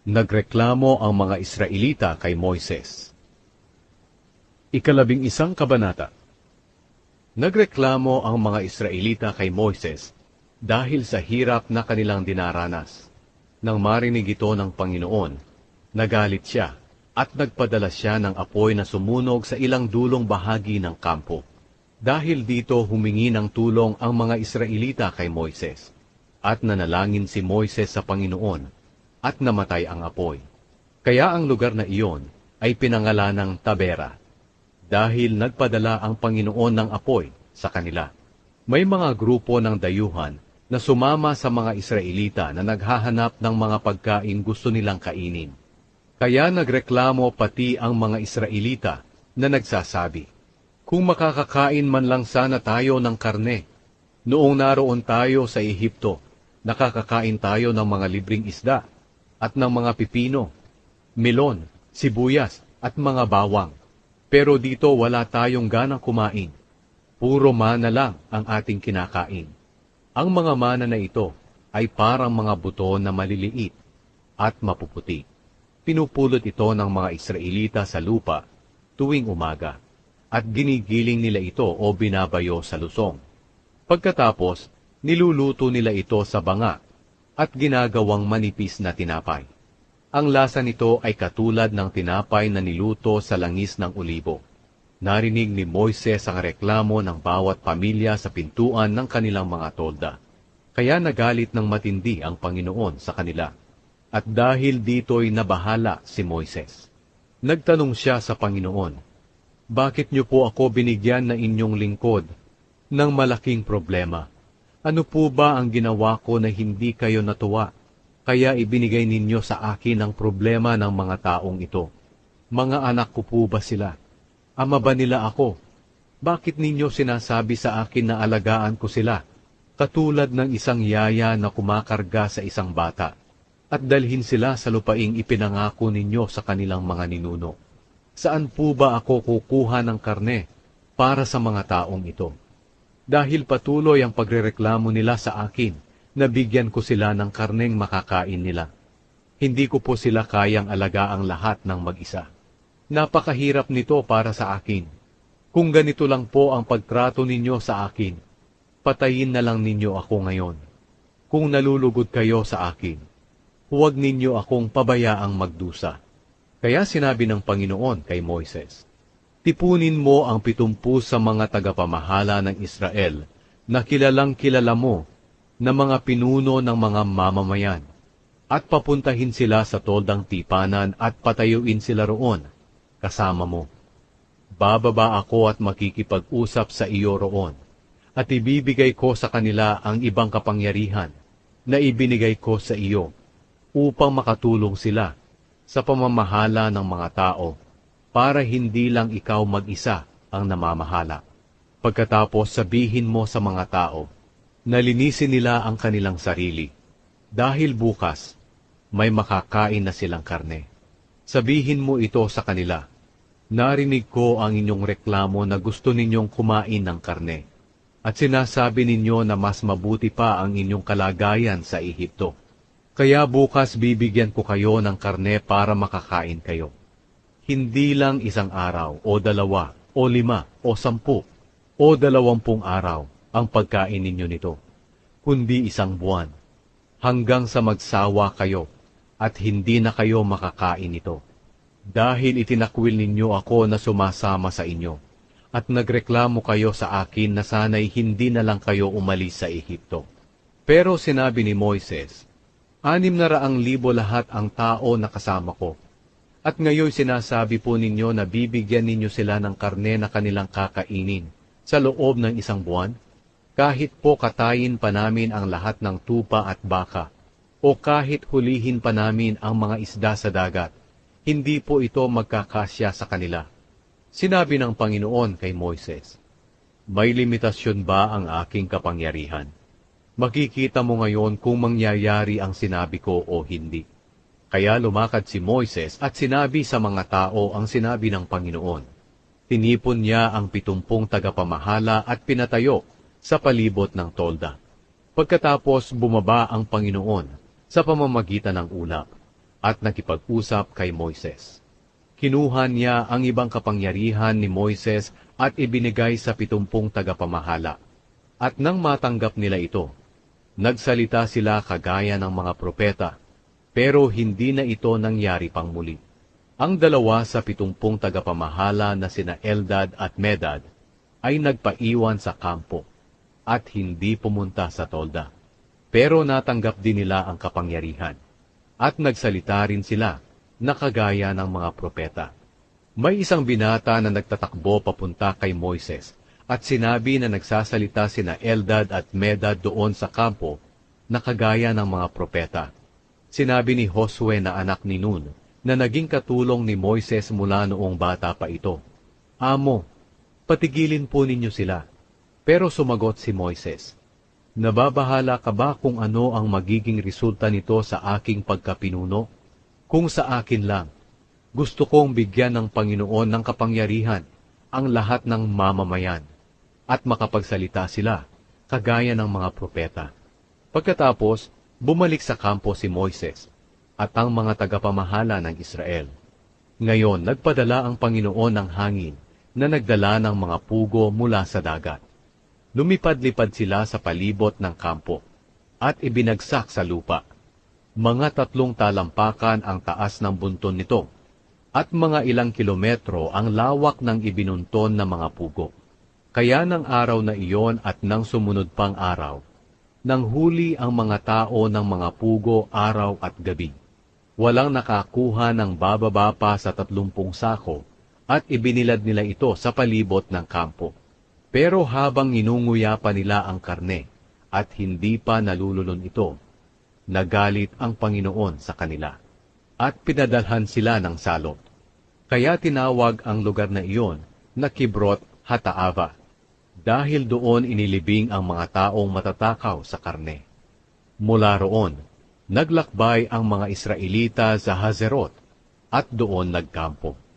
Nagreklamo ang mga Israelita kay Moises. Ikalabing isang kabanata Nagreklamo ang mga Israelita kay Moises dahil sa hirap na kanilang dinaranas. Nang marinig ito ng Panginoon, nagalit siya at nagpadala siya ng apoy na sumunog sa ilang dulong bahagi ng kampo. Dahil dito humingi ng tulong ang mga Israelita kay Moises, at nanalangin si Moises sa Panginoon, at namatay ang apoy. Kaya ang lugar na iyon ay pinangalanang Tabera, dahil nagpadala ang Panginoon ng apoy sa kanila. May mga grupo ng dayuhan na sumama sa mga Israelita na naghahanap ng mga pagkain gusto nilang kainin. Kaya nagreklamo pati ang mga Israelita na nagsasabi, Kung makakakain man lang sana tayo ng karne, noong naroon tayo sa Ehipto, nakakakain tayo ng mga libreng isda at ng mga pipino, melon, sibuyas at mga bawang. Pero dito wala tayong ganang kumain. Puro mana lang ang ating kinakain. Ang mga mana na ito ay parang mga buto na maliliit at mapuputi. Pinupulot ito ng mga Israelita sa lupa tuwing umaga at ginigiling nila ito o binabayo sa lusong. Pagkatapos, niluluto nila ito sa banga at ginagawang manipis na tinapay. Ang lasa nito ay katulad ng tinapay na niluto sa langis ng ulibo. Narinig ni Moises ang reklamo ng bawat pamilya sa pintuan ng kanilang mga tolda. Kaya nagalit ng matindi ang Panginoon sa kanila. At dahil dito'y nabahala si Moises. Nagtanong siya sa Panginoon, Bakit niyo po ako binigyan na inyong lingkod ng malaking problema? Ano po ba ang ginawa ko na hindi kayo natuwa? Kaya ibinigay ninyo sa akin ang problema ng mga taong ito. Mga anak ko po ba sila? Ama ba nila ako? Bakit ninyo sinasabi sa akin na alagaan ko sila? Katulad ng isang yaya na kumakarga sa isang bata. At dalhin sila sa lupaing ipinangako ninyo sa kanilang mga ninuno. Saan po ba ako kukuha ng karne para sa mga taong ito? Dahil patuloy ang pagrereklamo nila sa akin, nabigyan ko sila ng karneng makakain nila. Hindi ko po sila kayang alagaang lahat ng mag-isa. Napakahirap nito para sa akin. Kung ganito lang po ang pagtrato ninyo sa akin, patayin na lang ninyo ako ngayon. Kung nalulugod kayo sa akin, huwag ninyo akong pabayaang magdusa. Kaya sinabi ng Panginoon kay Moises, Tipunin mo ang pitumpu sa mga tagapamahala ng Israel na kilalang kilala mo na mga pinuno ng mga mamamayan at papuntahin sila sa toldang tipanan at patayuin sila roon kasama mo. Bababa ako at makikipag-usap sa iyo roon at ibibigay ko sa kanila ang ibang kapangyarihan na ibinigay ko sa iyo upang makatulong sila sa pamamahala ng mga tao para hindi lang ikaw mag-isa ang namamahala. Pagkatapos sabihin mo sa mga tao, nalinisin nila ang kanilang sarili, dahil bukas may makakain na silang karne. Sabihin mo ito sa kanila, narinig ko ang inyong reklamo na gusto ninyong kumain ng karne, at sinasabi ninyo na mas mabuti pa ang inyong kalagayan sa Ehipto. Kaya bukas bibigyan ko kayo ng karne para makakain kayo hindi lang isang araw o dalawa o lima o sampu o dalawampung araw ang pagkain ninyo nito, kundi isang buwan, hanggang sa magsawa kayo at hindi na kayo makakain ito. Dahil itinakwil ninyo ako na sumasama sa inyo, at nagreklamo kayo sa akin na sana'y hindi na lang kayo umalis sa Ehipto. Pero sinabi ni Moises, Anim na raang libo lahat ang tao na kasama ko, at ngayon sinasabi po ninyo na bibigyan ninyo sila ng karne na kanilang kakainin sa loob ng isang buwan? Kahit po katayin pa namin ang lahat ng tupa at baka, o kahit hulihin pa namin ang mga isda sa dagat, hindi po ito magkakasya sa kanila. Sinabi ng Panginoon kay Moises, May limitasyon ba ang aking kapangyarihan? Makikita mo ngayon kung mangyayari ang sinabi ko o hindi. Kaya lumakad si Moises at sinabi sa mga tao ang sinabi ng Panginoon. Tinipon niya ang pitumpong tagapamahala at pinatayo sa palibot ng tolda. Pagkatapos bumaba ang Panginoon sa pamamagitan ng ulap at nakipag-usap kay Moises. Kinuha niya ang ibang kapangyarihan ni Moises at ibinigay sa pitumpung tagapamahala. At nang matanggap nila ito, nagsalita sila kagaya ng mga propeta, pero hindi na ito nangyari pang muli. Ang dalawa sa pitumpung tagapamahala na sina Eldad at Medad ay nagpaiwan sa kampo at hindi pumunta sa tolda. Pero natanggap din nila ang kapangyarihan at nagsalita rin sila na kagaya ng mga propeta. May isang binata na nagtatakbo papunta kay Moises at sinabi na nagsasalita sina Eldad at Medad doon sa kampo na kagaya ng mga propeta. Sinabi ni Josue na anak ni Nun na naging katulong ni Moises mula noong bata pa ito. Amo, patigilin po ninyo sila. Pero sumagot si Moises, Nababahala ka ba kung ano ang magiging resulta nito sa aking pagkapinuno? Kung sa akin lang, gusto kong bigyan ng Panginoon ng kapangyarihan ang lahat ng mamamayan at makapagsalita sila, kagaya ng mga propeta. Pagkatapos, bumalik sa kampo si Moises at ang mga tagapamahala ng Israel. Ngayon, nagpadala ang Panginoon ng hangin na nagdala ng mga pugo mula sa dagat. Lumipad-lipad sila sa palibot ng kampo at ibinagsak sa lupa. Mga tatlong talampakan ang taas ng bunton nito at mga ilang kilometro ang lawak ng ibinunton na mga pugo. Kaya ng araw na iyon at ng sumunod pang araw, nang huli ang mga tao ng mga pugo araw at gabi. Walang nakakuha ng bababa pa sa tatlumpung sako at ibinilad nila ito sa palibot ng kampo. Pero habang inunguya pa nila ang karne at hindi pa nalululon ito, nagalit ang Panginoon sa kanila at pinadalhan sila ng salot. Kaya tinawag ang lugar na iyon na Kibrot Hataava, dahil doon inilibing ang mga taong matatakaw sa karne. Mula roon, naglakbay ang mga Israelita sa Hazerot at doon nagkampo.